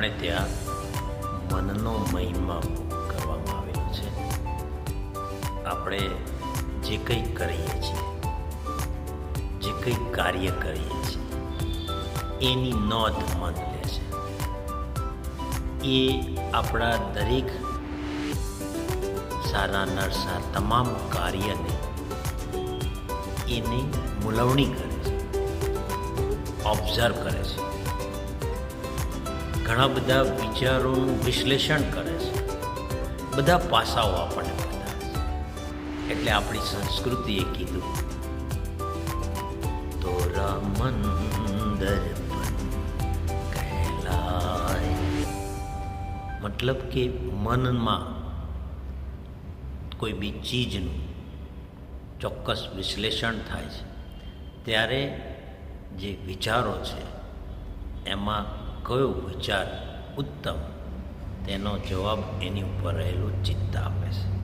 આપણે ત્યાં મનનો મહિમા કરવામાં આવેલો છે. આપણે જે કંઈ કરીએ છીએ, જે કંઈ કાર્ય કરીએ છીએ, એની નોંધ મન લે છે. એ આપણા દરેક સારા નરસા તમામ કાર્યને એની મૂલવણી કરે છે ઓબ્ઝર્વ કરે છે. ઘણા બધા વિચારોનું વિશ્લેષણ કરે છે. બધા પાસાઓ આપણને બતાવે એટલે આપણી સંસ્કૃતિએ કીધું. તોરા મંદર કહેલાય. મતલબ કે મનમાં કોઈ બી ચીજનું ચોક્કસ વિશ્લેષણ થાય છે. ત્યારે જે વિચારો છે, એમાં કયો વિચાર ઉત્તમ? તેનો જવાબ એની ઉપર રહેલું ચિત્ત આપે છે.